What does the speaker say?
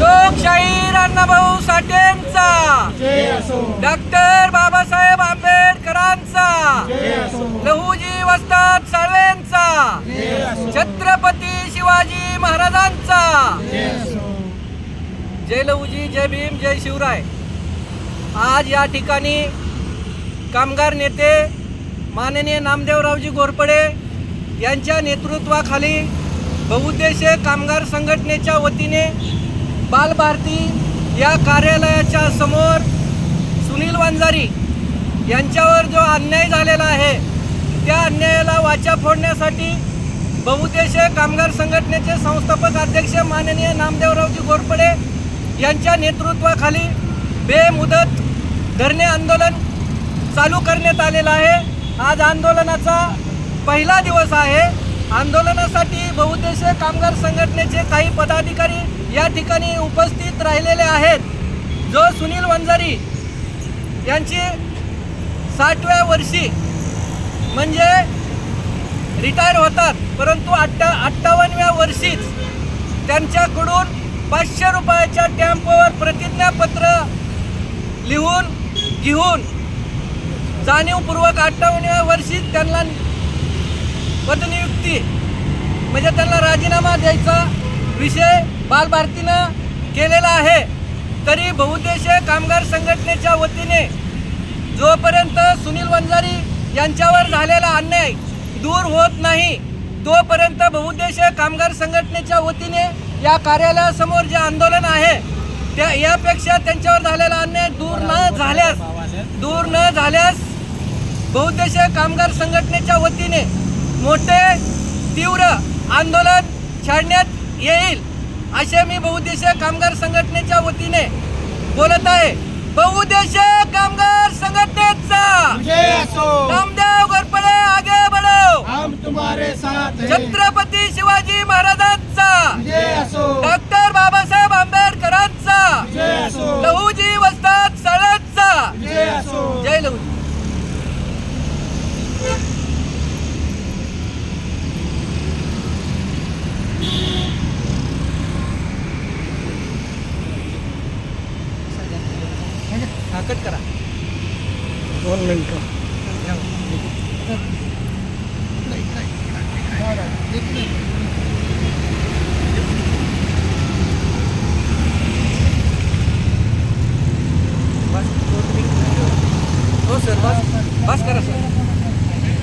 लोकशाही अण्णाभाऊ साठेंचा. डॉक्टर बाबासाहेब आंबेडकरांचा. लहुजी वस्ताद साळवेंचा. छत्रपती शिवाजी महाराजांचा. जय लहुजी जय भीम जय शिवराय. आज या ठिकाणी कामगार नेते माननीय नामदेवरावजी घोरपडे यांच्या नेतृत्वाखाली बहुउद्देशीय कामगार संघटनेच्या वतीने बालभारती या कार्यालयाच्या समोर सुनील वंजारी यांच्यावर जो अन्याय झालेला आहे त्या अन्यायाला वाचा फोडण्यासाठी बहुउद्देशीय कामगार संघटनेचे संस्थापक अध्यक्ष माननीय नामदेवरावजी घोरपडे यांच्या नेतृत्वाखाली बेमुदत धरणे आंदोलन चालू करण्यात आलेलं आहे. आज आंदोलनाचा पहिला दिवस आहे. आंदोलनासाठी बहुउद्देशीय कामगार संघटनेचे काही पदाधिकारी या ठिकाणी उपस्थित राहिलेले आहेत. जो सुनील वंजारी यांची साठव्या वर्षी म्हणजे रिटायर होतात परंतु अठ्ठा अठ्ठावन्नव्या वर्षीच त्यांच्याकडून पाचशे रुपयाच्या टॅम्पवर प्रतिज्ञापत्र लिहून घेऊन जाणीवपूर्वक अठ्ठावन्नव्या वर्षी त्यांना पदनियुक्ती म्हणजे त्यांना राजीनामा द्यायचा विषय बालभारतीनं केलेला आहे. तरी बहुदेशीय कामगार संघटनेच्या वतीने जोपर्यंत सुनील वंजारी यांच्यावर झालेला अन्याय दूर होत नाही तोपर्यंत बहुद्देशीय कामगार संघटनेच्या वतीने या कार्यालयासमोर जे आंदोलन आहे त्या यापेक्षा त्यांच्यावर झालेला अन्याय दूर न झाल्यास दूर न झाल्यास बहुद्देशीय कामगार मोठे तीव्र आंदोलन छाडण्यात येईल असे मी बहुउद्देशीय कामगार संघटनेच्या वतीने बोलत आहे. बहुउद्देशीय कामगार संघटनेचा! नामदेव घोरपडे आगे बढो हम तुम्हारे साथ छत्रपती शिवाजी महाराजांचा! डॉक्टर हा कट करा. दोन मिनटं. बस हो सर बस बस करा सर.